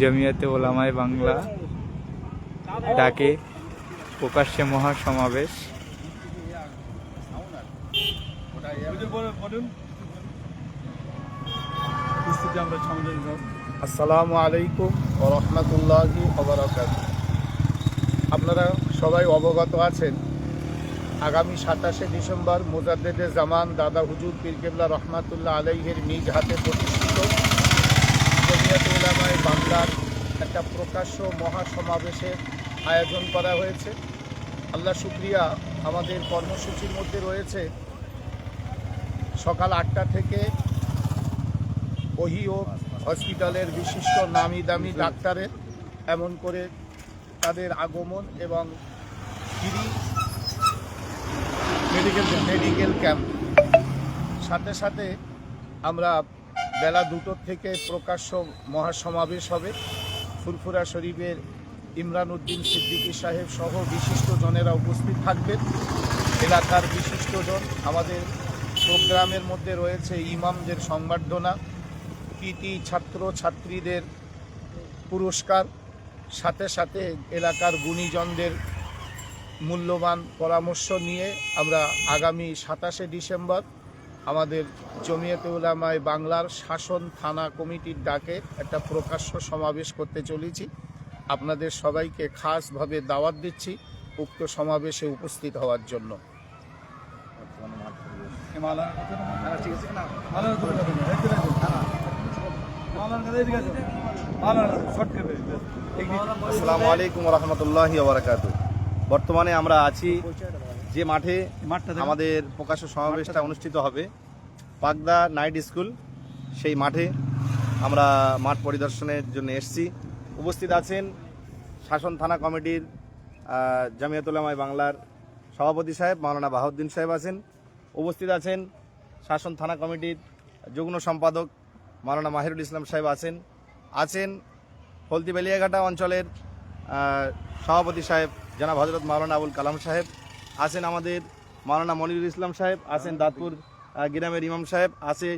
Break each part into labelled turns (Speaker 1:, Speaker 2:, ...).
Speaker 1: জমিয়তে ওলামায় বাংলা ডাকে প্রকাশ্যে মহাসমাবেশ।
Speaker 2: আসসালামু আলাইকুম রহমতুল্লাহি আপনারা সবাই অবগত আছেন, আগামী সাতাশে ডিসেম্বর মুজাদ্দেদে জামান দাদা হুজুর পীর কেবলা রহমাতুল্লাহ আলাইহের নিজ হাতে প্রতিষ্ঠিত জমিয়াত উলামায়ে বাংলার একটা প্রকাশ্য মহাসমাবেশের আয়োজন করা হয়েছে। আল্লাহ শুক্রিয়া, আমাদের কর্মসূচির মধ্যে রয়েছে সকাল আটটা থেকে ওহিও হসপিটালের বিশিষ্ট নামি দামি ডাক্তারের, এমন করে তাদের আগমন এবং ফ্রি মেডিকেল মেডিকেল ক্যাম্প। সাথে সাথে আমরা বেলা দুটোর থেকে প্রকাশ্য মহাসমাবেশ হবে। ফুরফুরা শরীফের ইমরান উদ্দিন সিদ্দিকী সাহেব সহ বিশিষ্টজনেরা উপস্থিত থাকবেন। এলাকার বিশিষ্টজন আমাদের প্রোগ্রামের মধ্যে রয়েছে ইমামদের সংবর্ধনা কৃতি ছাত্র ছাত্রীদের পুরস্কার, সাথে সাথে এলাকার গুণীজনদের মূল্যবান পরামর্শ নিয়ে আমরা আগামী সাতাশে ডিসেম্বর আমাদের জমিয়তে উলামায় বাংলার শাসন থানা কমিটির ডাকে একটা প্রকাশ্য সমাবেশ করতে চলেছি। আপনাদের সবাইকে খাসভাবে দাওয়াত দিচ্ছি উক্ত সমাবেশে উপস্থিত হওয়ার জন্য।
Speaker 3: আসসালামু আলাইকুম রহমতুল্লাহি বর্তমানে আমরা আছি যে মাঠে আমাদের প্রকাশ্য সমাবেশটা অনুষ্ঠিত হবে পাগদা নাইট স্কুল সেই মাঠে আমরা মাঠ পরিদর্শনের জন্য এসেছি। উপস্থিত আছেন শাসন থানা কমিটির আহ, জামিয়াতুল্লামায় বাংলার সভাপতি সাহেব মাওলানা বাহাউদ্দিন সাহেব আছেন। উপস্থিত আছেন শাসন থানা কমিটির যুগ্ম সম্পাদক মাওলানা মাহিরুল ইসলাম সাহেব আছেন। আছেন হলদি বেলিয়াঘাটা অঞ্চলের সভাপতি সাহেব জনাব হজরত মাওলানা আবুল কালাম সাহেব। আছেন আমাদের মাওলানা মনিরুল ইসলাম সাহেব, আছেন দাঁতপুর গ্রামের ইমাম সাহেব, আছে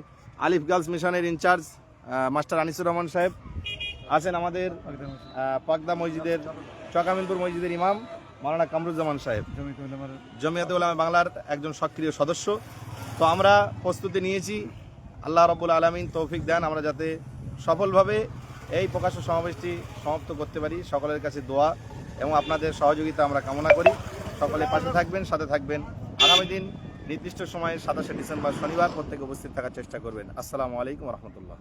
Speaker 3: আলিফ গার্লস মিশনের ইনচার্জ মাস্টার আনিসুর রহমান সাহেব, আছেন আমাদের পাকদা মসজিদের, চকামিনপুর মসজিদের ইমাম, মাওলানা কামরুজ্জামান সাহেব। জমিয়াতে উলামা বাংলার একজন সক্রিয় সদস্য। তো আমরা প্রস্তুতি নিয়েছি। আল্লাহ রবুল আলমিন তৌফিক দেন, আমরা যাতে সফলভাবে এই প্রকাশ্য সমাবেশটি সমাপ্ত করতে পারি। সকলের কাছে দোয়া এবং আপনাদের সহযোগিতা আমরা কামনা করি। সকলে পাশে থাকবেন, সাথে থাকবেন। আগামী দিন নির্দিষ্ট সময়ে সাতাশে ডিসেম্বর শনিবার প্রত্যেকে উপস্থিত থাকার চেষ্টা করবেন। আসসালামু আলাইকুম রহমতুল্লাহ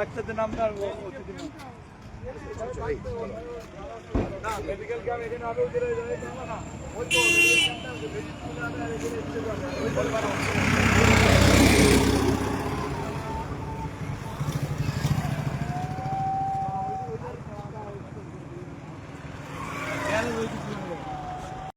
Speaker 4: ডাক্তারদের নামটা আর ও- অতিথি নাম। না, medical camp এখানে হবে, ওদের ওই জায়গায় যাবে না। ওই তো, medical camp